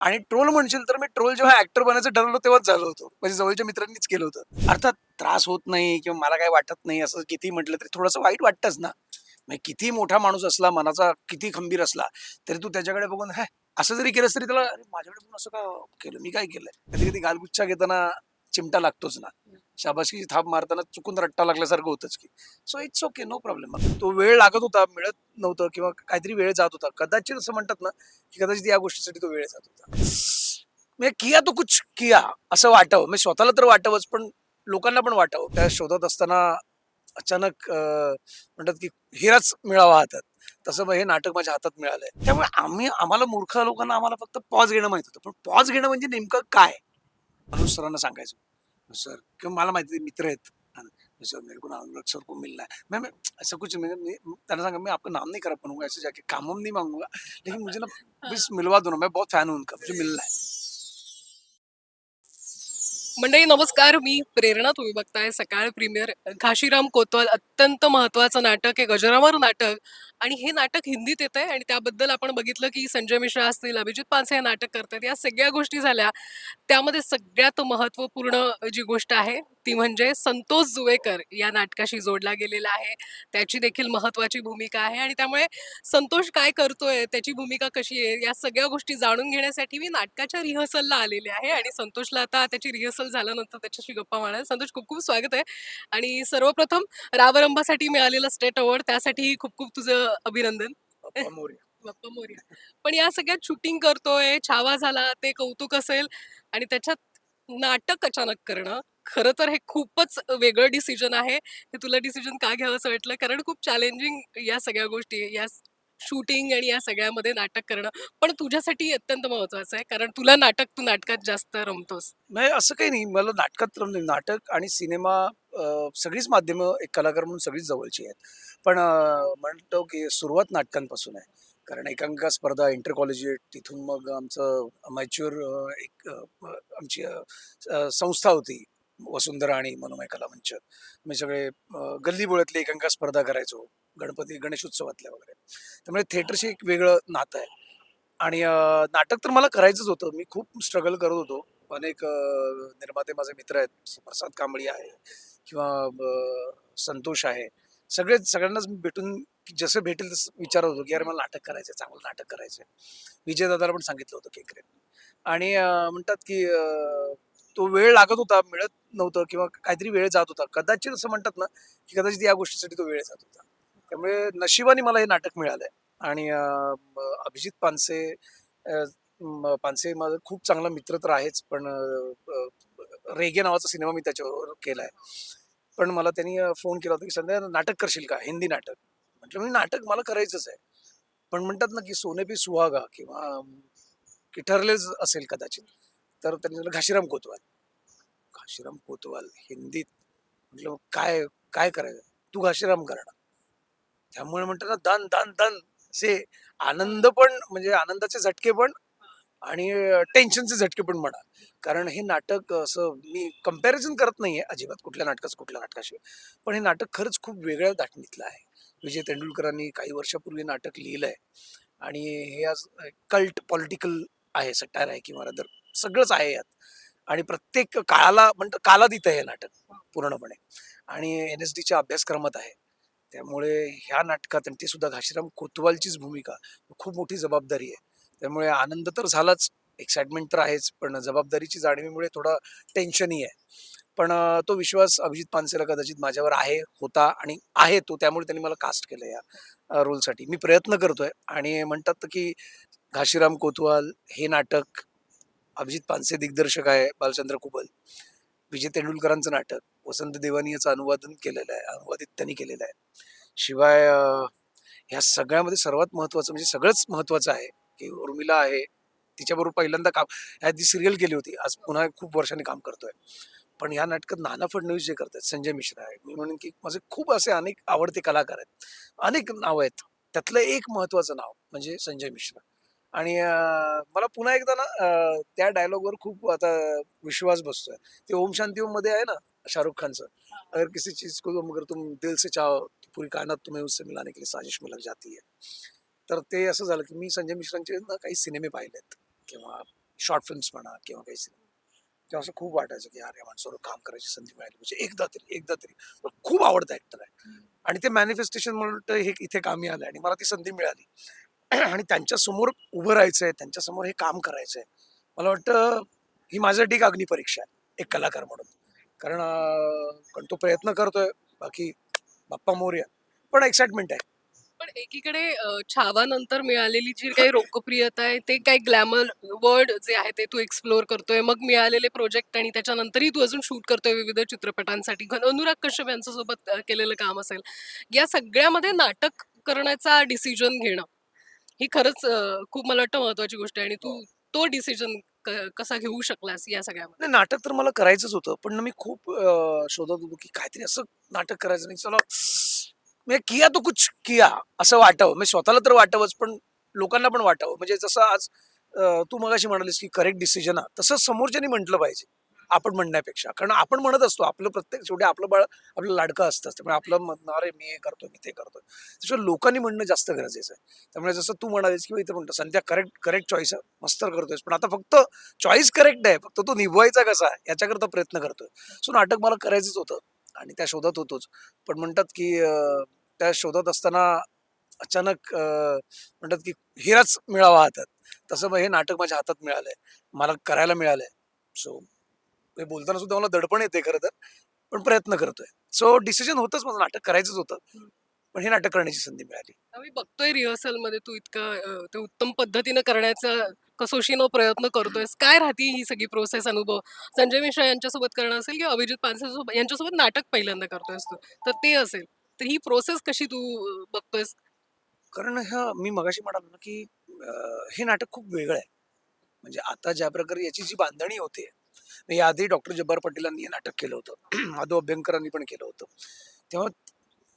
आणि ट्रोल म्हणशील तर मी ट्रोल जेव्हा ऍक्टर बनायचं ठरवलं तेव्हाच झालं होतं. म्हणजे जवळच्या मित्रांनीच केलं होतं. अर्थात त्रास होत नाही किंवा मला काय वाटत नाही असं किती म्हटलं तरी थोडंसं वाईट वाटतंच ना. म्हणजे किती मोठा माणूस असला मनाचा किती खंबीर असला तरी तू त्याच्याकडे बघून "हे, असं जरी केलंस तरी त्याला माझ्याकडे पण असं का केलं? मी काय केलंय? कधी कधी गालगुच्छा घेताना चिमटा लागतोच ना. शाबासकीची थाप मारताना चुकून रट्टा लागल्यासारखं होतंच की. So it's okay no problem तो वेळ लागत होता मिळत नव्हतं किंवा काहीतरी वेळ जात होता. कदाचित असं म्हणतात ना की कदाचित या गोष्टीसाठी तो वेळ जात होता. म्हणजे किया तो कुछ किया असं वाटावं. म्हणजे स्वतःला तर वाटावंच पण लोकांना पण वाटावं. त्या शोधत असताना अचानक म्हणतात की हिराच मिळावा हातात. तसं मग हे नाटक माझ्या हातात मिळालंय. त्यामुळे आम्ही आम्हाला मूर्ख लोकांना आम्हाला फक्त पॉज घेणं माहीत होतं. पण पॉज घेणं म्हणजे नेमकं काय? अनुज सरांना सांगायचं. सर क्यों मला माहिती मित्र आहेत. सर मेरे को नाम अनुराग सर को मिलना है. मैं मैं ऐसा कुछ मैं, संग मैं आपका नाम नहीं करा पाऊँगा ऐसे जाके काम हम नहीं मांगूँगा. लेकिन मुझे ना प्लीज़ मिलवा दो ना मैं बहुत फ़ैन हूँ उनका मुझे मिलना है. मंडळी नमस्कार. मी प्रेरणा तुम्ही बघताय सकाळ प्रीमियर. घाशीराम कोतवाल अत्यंत महत्वाचं नाटक हे गजरावर नाटक. आणि हे नाटक हिंदीत येत आहे आणि त्याबद्दल आपण बघितलं की संजय मिश्रा असतील अभिजित पानसे हे नाटक करतात या सगळ्या गोष्टी झाल्या. त्यामध्ये सगळ्यात महत्त्वपूर्ण जी गोष्ट आहे ती म्हणजे संतोष जुवेकर या नाटकाशी जोडला गेलेला आहे. त्याची देखील महत्वाची भूमिका आहे आणि त्यामुळे संतोष काय करतोय त्याची भूमिका कशी आहे या सगळ्या गोष्टी जाणून घेण्यासाठी मी नाटकाच्या रिहर्सलला आलेले आहे आणि संतोषला आता त्याची रिहर्सल झाल्यानंतर त्याच्याशी गप्पा मारणार. संतोष खूप खूप स्वागत आहे. आणि सर्वप्रथम रावरंबासाठी मिळालेलं स्टेट अवॉर्ड त्यासाठी खूप खूप तुझं अभिनंदन. बाप्पा मोरया. पण या सगळ्यात शूटिंग करतोय छावा झाला ते कौतुक असेल आणि त्याच्यात नाटक अचानक करणं खरं तर हे खूपच वेगळं डिसिजन आहे. हे तुला डिसिजन का घ्यावं असं वाटलं? कारण खूप चॅलेंजिंग या सगळ्या गोष्टी या शूटिंग आणि या सगळ्यामध्ये नाटक करणं पण तुझ्यासाठी अत्यंत महत्वाचं आहे. कारण तुला नाटक तू नाटकात जास्त रमतोस. नाही असं काही नाही. मला नाटकात रमलं नाटक आणि सिनेमा सगळीच माध्यमं एक कलाकार म्हणून सगळीच जवळची आहेत. पण म्हणतो की सुरुवात नाटकांपासून आहे. कारण एकांका स्पर्धा इंटर कॉलेजिएट तिथून मग आमचं मॅच्युअर एक आमची संस्था होती. वसुंधरा आणि मनोमय कला मंच मी सगळे गल्लीबोळ्यातले एकांका स्पर्धा करायचो गणपती गणेशोत्सवातल्या वगैरे. त्यामुळे थिएटरशी एक वेगळं नातं आहे. आणि नाटक तर मला करायचंच होतं. मी खूप स्ट्रगल करत होतो. अनेक निर्माते माझे मित्र आहेत. प्रसाद कांबळी आहे किंवा संतोष आहे. सगळे सगळ्यांनाच मी भेटून जसं भेटेल तसं विचारत होतो की अरे मला नाटक करायचं चांगलं नाटक करायचं विजय दादाला पण सांगितलं होतं केकरे आणि म्हणतात की तो वेळ लागत होता मिळत नव्हतं किंवा काहीतरी वेळ जात होता. कदाचित असं म्हणतात ना की कदाचित या गोष्टीसाठी तो वेळ जात होता. त्यामुळे नशिबाने मला हे नाटक मिळालंय. आणि अभिजित पानसे पानसे माझा खूप चांगला मित्र तर आहेच पण रेगे नावाचा सिनेमा मी त्याच्यावर केलाय. पण मला त्यांनी फोन केला होता की संध्या नाटक करशील का? हिंदी नाटक. म्हटलं म्हणजे नाटक मला करायचंच आहे. पण म्हणतात ना की सोने पी सुहागा किंवा किठरलेच की ठरलेच असेल कदाचित तर त्यांनी घाशीराम कोतवाल. घाशीराम कोतवाल हिंदीत म्हटलं मग काय काय करायचं? तू घाशीराम करणार. त्यामुळे म्हणतात ना दन दन दन असे आनंद पण म्हणजे आनंदाचे झटके पण आणि टेन्शनचे झटके पण म्हणा. कारण हे नाटक असं मी कंपॅरिझन करत नाहीये अजिबात कुठल्या नाटकाचं कुठल्या नाटकाशी पण हे नाटक खरंच खूप वेगळ्या दाटणीतलं आहे. विजय तेंडुलकरांनी काही वर्षापूर्वी नाटक लिहिलंय आणि हे आज कल्ट पॉलिटिकल आहे सटायर आहे किंवा रदर सगळंच आहे यात. आणि प्रत्येक काळाला म्हणतं कालातीत आहे हे नाटक पूर्णपणे. आणि एन एस डीच्या अभ्यासक्रमात आहे. त्यामुळे ह्या नाटकात आणि ते सुद्धा घाशीराम कोतवालचीच भूमिका खूप मोठी जबाबदारी आहे. त्यामुळे आनंद तर झालाच एक्साइटमेंट तर आहेच पण जबाबदारीची जाणीवीमुळे थोडा टेन्शनही आहे. पण तो विश्वास अभिजित पानसेला कदाचित माझ्यावर आहे होता आणि आहे तो त्यामुळे त्यांनी मला कास्ट केलं या रोलसाठी. मी प्रयत्न करतोय आणि म्हणतात की घाशीराम कोतवाल हे नाटक अभिजित पानसे दिग्दर्शक आहे बालचंद्र कुबल विजय तेंडुलकरांचं नाटक वसंत देवानी याचं अनुवादन केलेलं आहे अनुवादित त्यांनी केलेलं आहे. शिवाय ह्या सगळ्यामध्ये सर्वात महत्त्वाचं म्हणजे सगळंच महत्त्वाचं आहे की उर्मिला आहे तिच्याबरोबर पहिल्यांदा काम ह्या आधी सिरियल केली होती आज पुन्हा खूप वर्षांनी काम करतोय. पण ह्या नाटकात नाना फडणवीस जे करतात संजय मिश्रा आहे मी म्हणेन की माझे खूप असे अनेक आवडते कलाकार आहेत. अनेक नावं आहेत. त्यातलं एक महत्त्वाचं नाव म्हणजे संजय मिश्रा. आणि मला पुन्हा एकदा ना त्या डायलॉगवर खूप आता विश्वास बसतोय. ते ओम शांती ओममध्ये आहे ना शाहरुख खानचं. अगर किसी चीज को तुम अगर तुम दिल से चाहो तो पूरी कायनात तुम्हें उससे मिलाने के लिए साजिश में लग जाती है. तर ते असं झालं की मी संजय मिश्रांचे ना काही सिनेमे पाहिलेत. किंवा शॉर्ट फिल्म्स म्हणा किंवा काही सिनेमा. तेव्हा असं खूप वाटायचं की यार या माणसावर काम करायची संधी मिळाली. म्हणजे एकदा तरी एकदा तरी. खूप आवडता ऍक्टर आहे. आणि ते मॅनिफेस्टेशन म्हणून हे इथे कामी आलं आणि मला ती संधी मिळाली. आणि त्यांच्यासमोर उभं राहायचंय आहे त्यांच्यासमोर हे काम करायचंय. मला वाटतं ही माझ्यासाठी एक अग्निपरीक्षा आहे एक कलाकार म्हणून. कारण कारण तो प्रयत्न करतोय बाकी बाप्पा मोर्या. पण एक्साइटमेंट आहे. पण एकीकडे छावानंतर मिळालेली जी काही लोकप्रियता आहे ते काही ग्लॅमर वर्ड जे आहे ते तू एक्सप्लोअर करतोय. मग मिळालेले प्रोजेक्ट आणि त्याच्यानंतरही तू अजून शूट करतोय विविध चित्रपटांसाठी. घन- अनुराग कश्यप यांच्यासोबत केलेलं काम असेल. या सगळ्यामध्ये नाटक करण्याचा डिसिजन घेणं ही खरंच अ, खूप मला वाटतं महत्वाची गोष्ट आहे आणि तू तो डिसिजन कसा घेऊ शकलास या सगळ्यामध्ये? नाही नाटक तर मला करायचंच होतं पण ना मी खूप अं, शोधत होतो की काहीतरी असं नाटक करायचं नाही. चला म्हणजे किया तो कुछ किया असं वाटावं. म्हणजे स्वतःला तर वाटावंच पण लोकांना पण वाटावं. म्हणजे जसं आज अं, तू मगाशी म्हणालीस की करेक्ट डिसिजन हा तसं समोरच्यानी म्हटलं पाहिजे. आपण म्हणण्यापेक्षा. कारण आपण म्हणत असतो आपलं प्रत्येक शेवटी आपलं बाळ आपलं लाडकं असतं त्यामुळे आपलं म्हणणं अरे मी हे करतो मी ते करतो त्याच्यामुळे लोकांनी म्हणणं जास्त गरजेचं आहे. त्यामुळे जसं तू म्हणालीस किंवा इथं म्हणतो संध्या करेक्ट करेक्ट चॉईस आहे. मस्त करतोयस. पण आता फक्त चॉईस करेक्ट आहे फक्त तो निभवायचा कसा याच्याकरता प्रयत्न करतोय. सो नाटक मला करायचंच होतं आणि त्या शोधात होतोच. पण म्हणतात की त्या शोधात असताना अचानक म्हणतात की हिराच मिळावा हातात. तसं मग हे नाटक माझ्या हातात मिळालंय. मला करायला मिळालंय. सो हे बोलताना सुद्धा मला दडपण येते खरं तर पण प्रयत्न करतोय. सो डिसिजन होतंच माझं नाटक करायचंच होतं. पण हे नाटक करण्याची संधी मिळाली. आम्ही बघतोय रिहर्सलमध्ये तू इतकं ते उत्तम पद्धतीनं करण्याचा कसोशीनं प्रयत्न करतोयस. काय राहते ही सगळी प्रोसेस अनुभव? संजय मिश्रा यांच्यासोबत करणं असेल किंवा अभिजित पानसरे यांच्यासोबत नाटक पहिल्यांदा करतोयस तू? तर ते असेल. तर ही प्रोसेस कशी तू बघतोयस? कारण ह्या मी मगाशी म्हणालो ना की अं, हे नाटक खूप वेगळं आहे. म्हणजे आता ज्या प्रकारे याची जी बांधणी होते याआधी डॉक्टर जब्बार पटेलांनी हे नाटक केलं होतं. आदो अभ्यंकरांनी पण केलं होतं. तेव्हा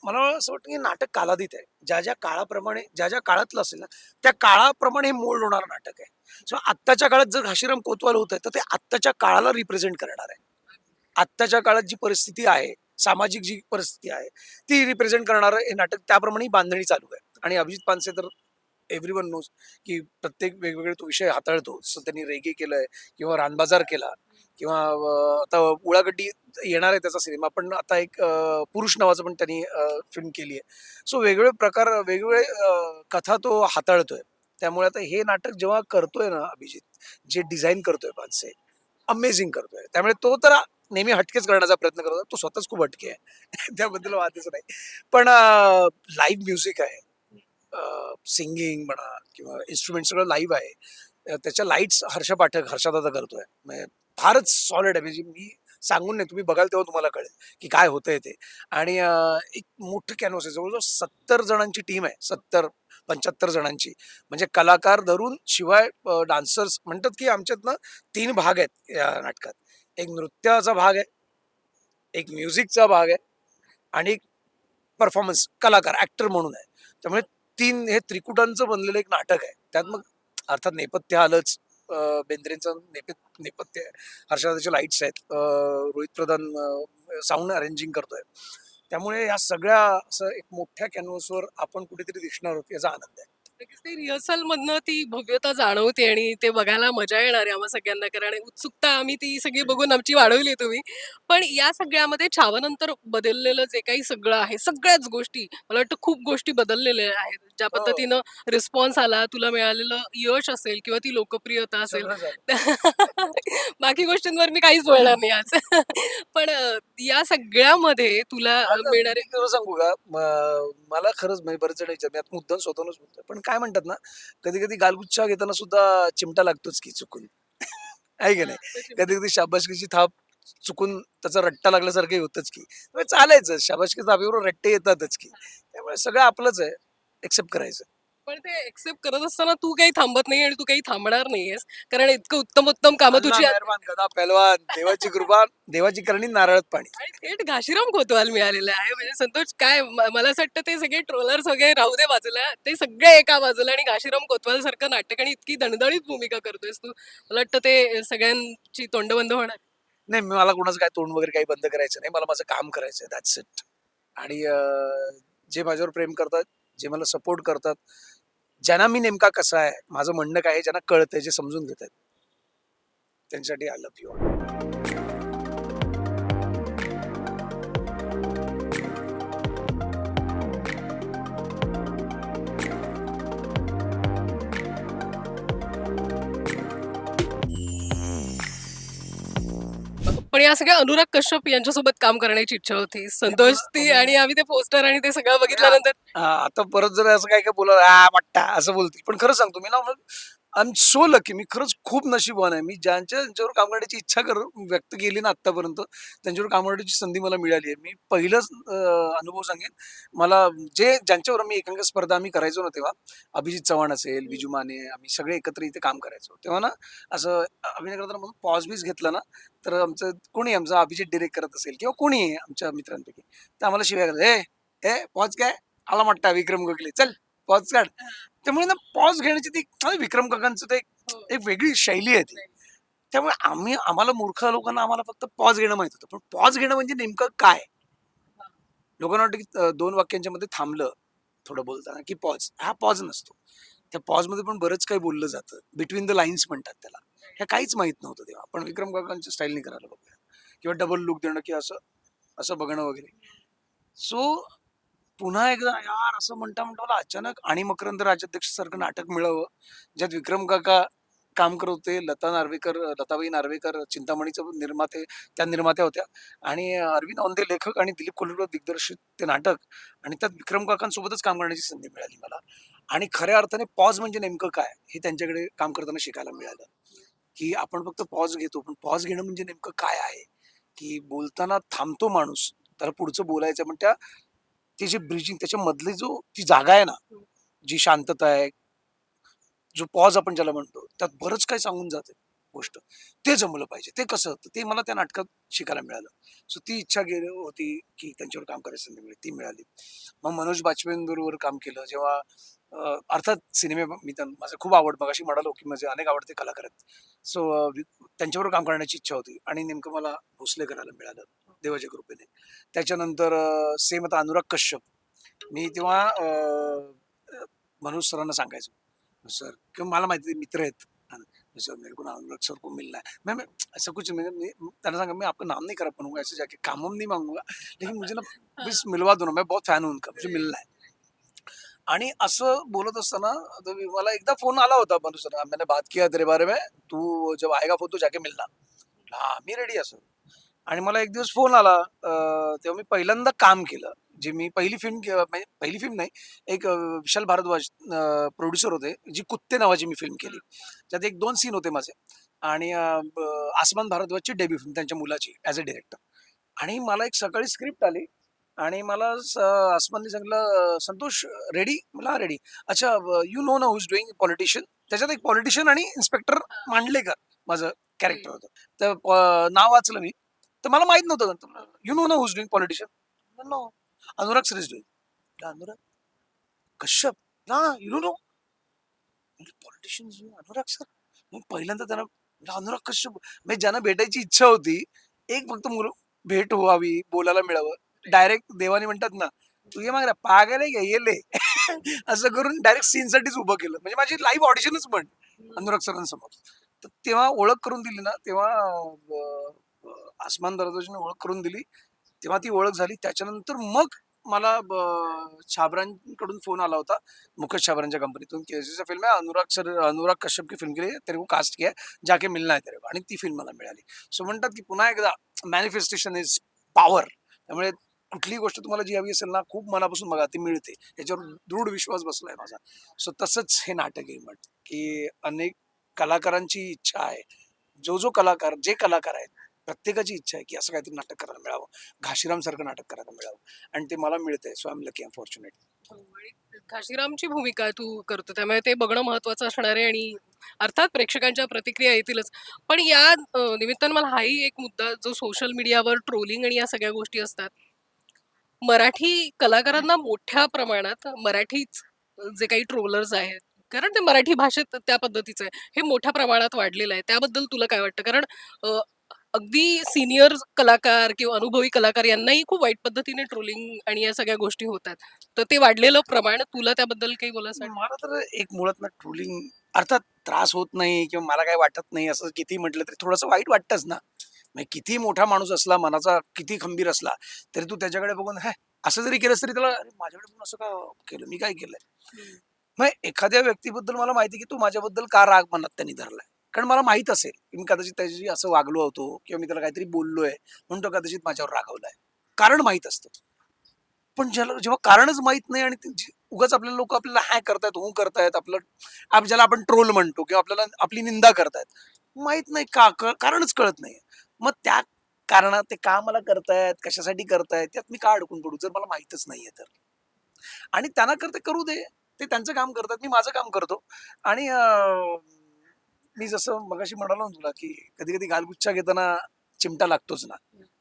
मला असं वाटतं की नाटक कालातीत आहे. ज्या ज्या काळाप्रमाणे ज्या ज्या काळातलं असेल ना त्या काळाप्रमाणे हे मोल्ड होणारं नाटक आहे. सो आत्ताच्या काळात जर घाशीराम कोतवाल होत आहे तर ते आत्ताच्या काळाला रिप्रेझेंट करणार आहे. आत्ताच्या काळात जी परिस्थिती आहे सामाजिक जी परिस्थिती आहे ती रिप्रेझेंट करणारं हे नाटक. त्याप्रमाणे ही बांधणी चालू आहे. आणि अभिजित पानसे तर एव्हरी वन नोज की प्रत्येक वेगवेगळे तो विषय हाताळतो. जसं त्यांनी रेगे केलं आहे किंवा रानबाजार केला किंवा आता उळागड्डी येणार आहे त्याचा सिनेमा पण आता एक पुरुष नावाचं पण त्यांनी फिल्म केली आहे. सो वेगवेगळे प्रकार वेगवेगळे कथा तो हाताळतोय. त्यामुळे आता हे नाटक जेव्हा करतोय ना अभिजित जे डिझाईन करतोय पानसे अमेझिंग करतोय. त्यामुळे तो तर नेहमी हटकेच करण्याचा प्रयत्न करतो तो स्वतःच खूप हटके आहे. त्याबद्दल वादच नाही. पण लाईव्ह म्युझिक आहे. सिंगिंग म्हणा किंवा इन्स्ट्रुमेंट सगळं लाईव्ह आहे. त्याच्या लाईट्स हर्ष पाठक हर्षदादा करतोय. म्हणजे फारच सॉलिड आहे. म्हणजे मी सांगून नाही तुम्ही बघाल तेव्हा तुम्हाला कळेल की काय होतंय ते. आणि एक मोठं कॅनव्हस आहे. जवळजवळ सत्तर जणांची टीम आहे. सत्तर पंच्याहत्तर जणांची. म्हणजे कलाकार धरून शिवाय डान्सर्स म्हणतात की आमच्यातनं तीन भाग आहेत या नाटकात. एक नृत्याचा भाग आहे एक म्युझिकचा भाग आहे आणि एक परफॉर्मन्स कलाकार ॲक्टर म्हणून आहे. त्यामुळे तीन हे त्रिकुटांचं बनलेलं एक नाटक आहे. त्यात मग अर्थात नेपथ्य आलंच. बेंद्रेंचं नेपथ नेपथ्य आहे. हर्षदाचे लाईट्स आहेत. रोहित प्रधान साऊंड अरेंजिंग करतोय. त्यामुळे या सगळ्या असं एक मोठ्या कॅनव्हसवर आपण कुठेतरी दिसणार आहोत याचा आनंद आहे. नक्कीच ते रिहर्सल मधनं ती भव्यता जाणवते आणि ते बघायला मजा येणार आहे आम्हा सगळ्यांना कारण उत्सुकता आम्ही ती सगळी बघून आमची वाढवली तुम्ही. पण या सगळ्यामध्ये छावानंतर बदललेलं जे काही सगळं आहे सगळ्याच गोष्टी मला वाटतं खूप गोष्टी बदललेल्या आहेत. ज्या हो. पद्धतीनं रिस्पॉन्स आला तुला मिळालेलं यश असेल किंवा ती लोकप्रियता असेल. बाकी गोष्टींवर मी काहीच बोलणार नाही आज. पण या सगळ्यामध्ये तुला मिळणारे सांगू का? मला खरंच बरेच जण विचार मी आता मुद्दाम स्वतःहूनच बोलतोय. पण काय म्हणतात ना कधी कधी गालगुच्छा घेताना सुद्धा चिमटा लागतोच की चुकून. आहे की नाही? कधी कधी शाबासकीची थाप चुकून त्याचा रट्टा लागल्यासारखं होतच की. चालायचं. शाबासकी थापीवर रट्टे येतातच की. त्यामुळे सगळं आपलंच आहे. एक्सेप्ट करायचं. पण ते एक्सेप्ट करत असताना तू काही थांबत नाही आणि तू काही थांबणार नाहीयेस. कारण इतकं उत्तम उत्तम कामं तुझी आहेत. मेहरबान गदा पहलवान. देवाची कृपा देवाची करणी नारळात पाणी. आणि थेट घाशीराम कोतवाल मिळालेलं आहे. म्हणजे संतोष काय म- मला असं वाटतं ते सगळे ट्रोलर्स वगैरे राहू दे बाजूला. ते सगळे एका बाजूला आणि घाशीराम कोतवाल सारखं नाटक आणि इतकी दणदणीत भूमिका करतोयस तू. मला वाटतं ते सगळ्यांची तोंड बंद होणार. नाही मला कोणाचं काय तोंड वगैरे काही बंद करायचं नाही. मला माझं काम करायचं दॅट्स इट आणि अं, जे माझ्यावर प्रेम करतात जे मला सपोर्ट करतात. ज्यांना मी नेमका कसा आहे माझं म्हणणं काय आहे ज्यांना कळतंय जे समजून घेतात त्यांच्यासाठी आय लव्ह यू पण या सगळ्या अनुराग कश्यप यांच्यासोबत काम करण्याची इच्छा होती. संतोष ती आणि आम्ही ते पोस्टर आणि ते सगळं बघितल्यानंतर हा, आता परत जर असं काय काय बोला आ वाटता असं बोलतील. पण खरं सांगतो मी ना आय एम सो लकी. मी खरंच खूप नशीबवान आहे. मी ज्यांच्या ज्यांच्यावर काम करण्याची इच्छा कर व्यक्त केली ना आतापर्यंत त्यांच्यावर काम करण्याची संधी मला मिळाली आहे. मी पहिलंच अनुभव सांगेन. मला जे ज्यांच्यावर मी एकांक स्पर्धा आम्ही करायचो ना तेव्हा अभिजित चव्हाण असेल बिजू माने आम्ही सगळे एकत्र इथे काम करायचो. तेव्हा ना असं अभिनय करताना म्हणून पॉज बीज घेतला ना तर आमचं कोणी आमचा अभिजित डिरेक्ट करत असेल किंवा कोणी आहे आमच्या मित्रांपैकी तर आम्हाला शिवाय घालत, ए ए पॉज काय? आला म्हटता विक्रम गोखले. चल पॉज काढ. त्यामुळे ना पॉज घेण्याची ती विक्रम काकांचं ते एक- एक वेगळी शैली आहे ती. त्यामुळे आम्ही आम्हाला मूर्ख लोकांना आम्हाला फक्त पॉज घेणं माहीत होतं. पण पॉज घेणं म्हणजे नेमकं काय? लोकांना वाटतं की दोन वाक्यांच्या मध्ये थांबलं थोडं बोलताना की पॉज हा पॉज नसतो. त्या पॉजमध्ये पण बरंच काही बोललं जातं. बिटवीन द लाईन्स म्हणतात त्याला. हे काहीच माहीत नव्हतं तेव्हा. पण विक्रम काकांच्या स्टाईलने करायला बघूया. किंवा डबल लुक देणं की असं असं बघणं वगैरे. सो पुन्हा एकदा यार असं म्हणता म्हणता मला अचानक आणि मकरंद राजाध्यक्ष सारखं नाटक मिळावं ज्यात विक्रम काका काम करत होते लता नार्वेकर लताबाई नार्वेकर चिंतामणीचं निर्माते त्या निर्मात्या होत्या. आणि अरविंद औंदे लेखक आणि दिलीप कोल्हेकर दिग्दर्शित ते नाटक आणि त्यात विक्रम काकांसोबतच काम करण्याची संधी मिळाली मला. आणि खऱ्या अर्थाने पॉज म्हणजे नेमकं काय हे त्यांच्याकडे काम करताना शिकायला मिळालं. की आपण फक्त पॉज घेतो पण पॉज घेणं म्हणजे नेमकं काय आहे? की बोलताना थांबतो माणूस त्याला पुढचं बोलायचं पण त्या ते जे ब्रिजिंग त्याच्या मधली जो ती जागा आहे ना जी शांतता आहे जो पॉज आपण ज्याला म्हणतो त्यात बरंच काही सांगून जाते गोष्ट. ते जमलं पाहिजे. ते कसं तर ते मला त्या नाटकात शिकायला मिळालं. सो ती इच्छा गेली होती की त्यांच्यावर काम करायची संधी मिळाली ती मिळाली. मग मनोज बाजपेयींबरोबर काम केलं. जेव्हा अर्थात सिनेमे मी त्यां- माझं खूप आवड मग अशी म्हणालो की माझे अनेक आवडते कलाकार आहेत. सो त्यांच्याबरोबर काम करण्याची इच्छा होती आणि नेमकं मला भोसले करायला मिळालं. देवाच्या कृपेने. त्याच्यानंतर सेम आता अनुराग कश्यप. मी तेव्हा मनोज सरांना सांगायचो. सर किंवा मला माहिती मित्र आहेत. सर मेरे को ना अनुराग सर को मिलना है. मैं मैं ऐसा कुछ मैं, त्यांना सांगा मैं आपका नाम नहीं खराब करूंगा ऐसे जाके काम हम नहीं मांगूंगा लेकिन मुझे ना प्लीज मिलवा दो ना. मैं बहुत फॅन हूं उनका. मुझे मिलना है. आणि असं बोलत असताना मला एकदा फोन आला होता मनोज सर मैंने बात किया तेरे बारे में. तू जब आएगा फोन तो जाके मिलना. हा मी रेडी असं आणि मला एक दिवस फोन आला अं, तेव्हा मी पहिल्यांदा काम केलं. जे मी पहिली फिल्म म्हणजे पहिली फिल्म नाही एक अं, विशाल भारद्वाज प्रोड्युसर होते जी कुत्ते नावाची मी फिल्म केली. त्यात एक दोन सीन होते माझे. आणि अं, ब- आसमान भारद्वाजची डेब्यू फिल्म त्यांच्या मुलाची ॲज अ डिरेक्टर आणि मला एक सकाळी स्क्रिप्ट आली आणि मला स- आसमानने सांगितलं संतोष रेडी मला रेडी अच्छा यू नो ना हुज डुईंग पॉलिटिशियन त्याच्यात एक पॉलिटिशियन आणि इन्स्पेक्टर मांडलेकर माझं कॅरेक्टर होतं. तर प- नाव वाचलं मी. तर मला माहीत नव्हतं. यू नो ना who's doing politician no Anurag sir is doing Anurag Kashyap. ना you know politician Anurag sir मग पहिल्यांदा त्यांना अनुराग कश्यप. म्हणजे ज्यांना भेटायची इच्छा होती एक फक्त मुलं भेट व्हावी बोलायला मिळावं. डायरेक्ट देवाने म्हणतात ना तू ये मागला पागल आहे का? ये ले. असं करून डायरेक्ट सीन साठीच उभं केलं. म्हणजे माझी लाईव्ह ऑडिशनच म्हण अनुराग सरांसमोर तर तेव्हा ओळख करून दिली ना तेव्हा आसमान दरवाजाने ओळख करून दिली. तेव्हा ती ओळख झाली. त्याच्यानंतर मग मला छाबरांकडून फोन आला होता. मुकेश छाबरांच्या कंपनीतून की ऐसी फिल्म आहे. अनुराग सर अनुराग कश्यप की फिल्म केली तरी तेरे को कास्ट किया जाके मिलना है तेरे को. आणि ती फिल्म मला मिळाली. सो म्हणतात की पुन्हा एकदा मॅनिफेस्टेशन इज पॉवर त्यामुळे कुठलीही गोष्ट तुम्हाला जी हवी असेल ना खूप मनापासून बघा ती मिळते. याच्यावर दृढ विश्वास बसला आहे माझा. सो तसंच हे नाटक आहे म्हट की अनेक कलाकारांची इच्छा आहे. जो जो कलाकार जे कलाकार आहेत प्रत्येकाची इच्छा आहे की असं काहीतरी नाटक करायला मिळावं. घाशीराम सारखं नाटक करायला मिळावं. आणि ते मला मिळतंय so I am lucky unfortunate घाशीरामची भूमिका तू करतो त्यामुळे ते बघणं महत्वाचं असणार आहे आणि अर्थात प्रेक्षकांच्या प्रतिक्रिया येतीलच. पण या निमित्तानं मला हाही एक मुद्दा जो सोशल मीडियावर ट्रोलिंग आणि या सगळ्या गोष्टी असतात. मराठी कलाकारांना मोठ्या प्रमाणात मराठीच जे काही ट्रोलर्स आहेत कारण ते मराठी भाषेत त्या पद्धतीचं आहे. हे मोठ्या प्रमाणात वाढलेलं आहे. त्याबद्दल तुला काय वाटतं? कारण अगदी सिनियर कलाकार किंवा अनुभवी कलाकार यांनाही खूप वाईट पद्धतीने ट्रोलिंग आणि या सगळ्या गोष्टी होतात. तर ते वाढलेलं प्रमाण तुला त्याबद्दल काही बोलायचं वाटतं? मला तर एक मुळात ना ट्रोलिंग अर्थात त्रास होत नाही किंवा मला काही वाटत नाही असं किती म्हटलं तरी थोडंसं वाईट वाटतंच ना. म्हणजे किती मोठा माणूस असला मनाचा किती खंबीर असला तरी तू त्याच्याकडे बघून हॅ असं जरी केलंस तरी त्याला "अरे, माझ्याकडे पण असं का केलं? मी काय केलंय? मग एखाद्या व्यक्तीबद्दल मला माहिती की तू माझ्याबद्दल का राग मनात त्यांनी धरलाय? कारण मला माहीत असेल की मी कदाचित त्याच्याशी असं वागलो होतो किंवा मी त्याला काहीतरी बोललोय म्हणून तो कदाचित माझ्यावर रागवलाय. कारण माहीत असतं. पण ज्याला जेव्हा कारणच माहीत नाही आणि उगाच आपल्याला लोक आपल्याला हॅ करतायत हू करतायत आपलं आप ज्याला आपण ट्रोल म्हणतो किंवा आपल्याला आपली निंदा करतायत माहीत नाही का क- कारणच कळत नाही मग त्या कारणात ते का मला करतायत कशासाठी करतायत त्यात मी का अडकून पडू? जर मला माहीतच नाहीये तर. आणि त्यांना करते करू दे. ते त्यांचं काम करतात मी माझं काम करतो. आणि मी जसं मगाशी म्हणालो ना तुला की कधी कधी गालगुच्छा घेताना चिमटा लागतोच ना.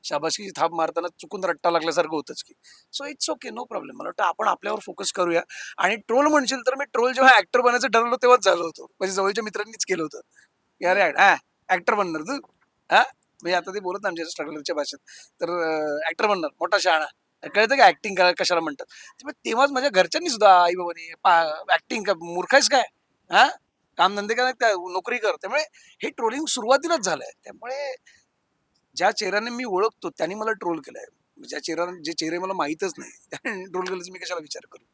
शाबासकीची थाप मारताना चुकून रट्टा लागल्यासारखं होतच की. So it's okay no problem मला वाटतं आपण आपल्यावर फोकस करूया. आणि ट्रोल म्हणशील तर मी ट्रोल जेव्हा ऍक्टर बनायचं ठरवलं तेव्हाच झालं होतं. म्हणजे जवळच्या मित्रांनीच केलं होतं. की अरे हा ऍक्टर बनणार तू. हा? म्हणजे आता ते बोलत आमच्या स्ट्रगलरच्या भाषेत. तर ऍक्टर बनणार. मोठा शहाणा. कळतं का ऍक्टिंग कशाला म्हणतात? तेव्हाच माझ्या घरच्यांनी सुद्धा आई बाबांनी ऍक्टिंग का मूर्खायच काय? हा? काम धंदे का नोकरी कर. त्यामुळे हे ट्रोलिंग सुरुवातीलाच झालंय. त्यामुळे ज्या चेहऱ्याने मी ओळखतो त्यांनी मला ट्रोल केलंय. ज्या चेहरा जे चेहरे मला माहितच नाही त्यांनी ट्रोल केल्याचा मी कशाला विचार करू?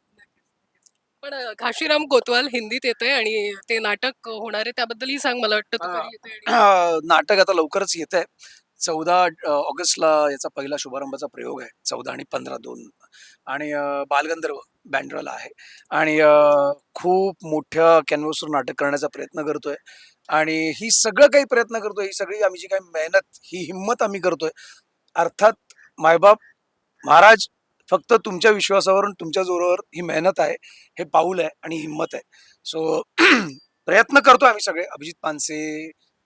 पण घाशीराम कोतवाल हिंदीत येतंय आणि ते नाटक होणार आहे त्याबद्दलही सांग मला वाटतं तू. कधी येतंय आणि- नाटक आता लवकरच येत आहे चौदा ऑगस्टला याचा पहिला शुभारंभाचा प्रयोग आहे. चौदा आणि पंधरा दोन. आणि अं, बालगंधर्व. बँड्राला आहे. आणि खूप मोठ्या कॅनव्हसवर नाटक करण्याचा प्रयत्न करतोय. आणि ही सगळं काही प्रयत्न करतोय. ही सगळी आम्ही जी काही मेहनत ही हिंमत आम्ही करतोय. अर्थात मायबाप महाराज फक्त तुमच्या विश्वासावरून तुमच्या जोरावर ही मेहनत आहे हे पाऊल आहे आणि हिंमत आहे. सो प्रयत्न करतो आम्ही सगळे. अभिजित पानसे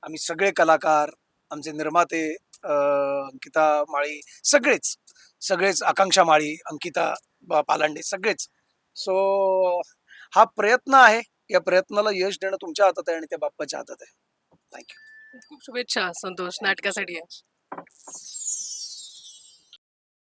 आम्ही सगळे कलाकार आमचे निर्माते अंकिता माळी सगळेच. सगळेच आकांक्षा माळी अंकिता पालांडे सगळेच. सो हा प्रयत्न आहे. या प्रयत्नाला यश देणं तुमच्या हातात आहे आणि त्या बाप्पाच्या हातात आहे. थँक्यू खूप खूप शुभेच्छा संतोष. नाटकासाठी